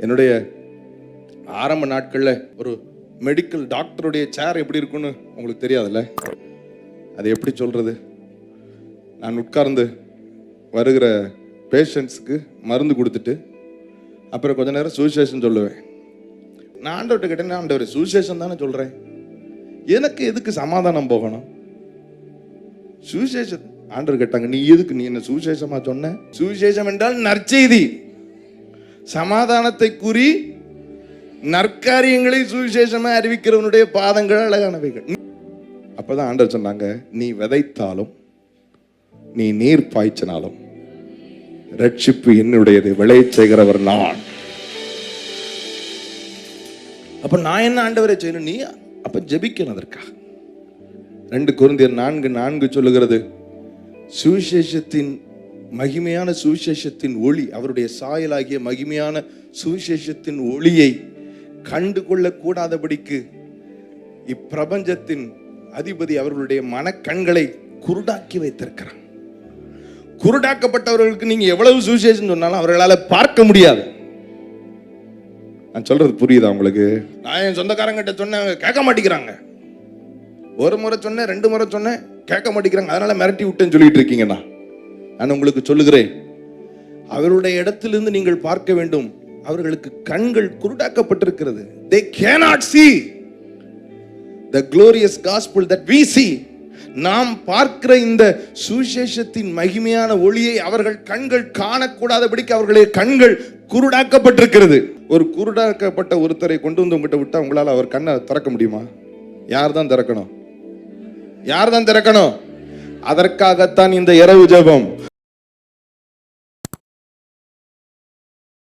என்னுடைய ஆரம்ப நாட்களில் ஒரு மெடிக்கல் டாக்டருடைய சேர் எப்படி இருக்குன்னு உங்களுக்கு தெரியாதுல்ல? அது எப்படி சொல்கிறது நான் உட்கார்ந்து வருகிற பேஷண்ட்ஸுக்கு மருந்து கொடுத்துட்டு அப்புறம் கொஞ்ச நேரம் சுவிசேஷன் சொல்லுவேன். நான் ஆண்டவர்கிட்ட கேட்டேன் ஆண்டவர் சுவிசேஷன் தானே சொல்கிறேன் எனக்கு எதுக்கு சமாதானம் போகணும்? சுவிசேஷம் ஆண்டவர் கேட்டாங்க நீ எதுக்கு நீ என்ன சுவிசேஷமாக சொன்ன? சுவிசேஷம் என்றால் நற்செய்தி. சமாதானத்தை கூறி நற்காரியங்களை சுவிசேஷமா அறிவிக்கிறவனுடைய பாதங்கள் அழகானவைகள். அப்பதான் ஆண்டவர் சொன்னாங்க நீ விதைத்தாலும் நீ நீர் பாய்ச்சினாலும் ரட்சிப்பு என்னுடையது விளையச் செய்கிறவர் நான். அப்ப நான் என்ன ஆண்டவரை செய்யணும்? நீ அப்ப ஜெபிக்கணும் அதற்காக. ரெண்டு குருந்தியர் நான்கு நான்கு சொல்லுகிறது சுவிசேஷத்தின் மகிமையான சுவிசேஷத்தின் ஒளி அவருடைய சாயலாகிய மகிமையான சுவிசேஷத்தின் ஒளியை கண்டு கொள்ளக்கூடாதபடிக்கு இப்பிரபஞ்சத்தின் அதிபதி அவர்களுடைய மனக்கண்களை குருடாக்கி வைத்திருக்கிறார். குருடாக்கப்பட்டவர்களுக்கு நீங்க எவ்வளவு சுவிசேஷம் சொன்னாலும் அவர்களால் பார்க்க முடியாது. நான் சொல்றது புரியுதா உங்களுக்கு? நான் என் சொந்தக்காரங்கிட்ட சொன்னேன் கேட்க மாட்டேங்கிறாங்க. ஒரு முறை சொன்னேன் ரெண்டு முறை சொன்னேன் கேட்க மாட்டேங்கிறாங்க. அதனால மிரட்டி விட்டேன்னு சொல்லிட்டு இருக்கீங்கண்ணா. நான் உங்களுக்கு சொல்லுகிறேன். அவருடைய இடத்திலிருந்து நீங்கள் பார்க்க வேண்டும். அவர்களுக்கு கண்கள் குருடாக்கப்பட்டிருக்கிறது. They cannot see the glorious gospel that we see நாம் பார்க்கிற இந்த சுவிசேஷத்தின் மகிமையான ஒளியை அவர்கள் கண்கள் காணக்கூடாதபடிக்கு அவர்களுடைய கண்கள் குருடாக்கப்பட்டிருக்கிறது. ஒரு குருடாக்கப்பட்ட ஒருத்தரை கொண்டு வந்து உங்ககிட்ட விட்டா உங்களால் அவர் கண்ணை திறக்க முடியுமா? யார் தான் திறக்கணும்? யார் தான் திறக்கணும்? அதற்காகத்தான் இந்த இரவு ஜபம்.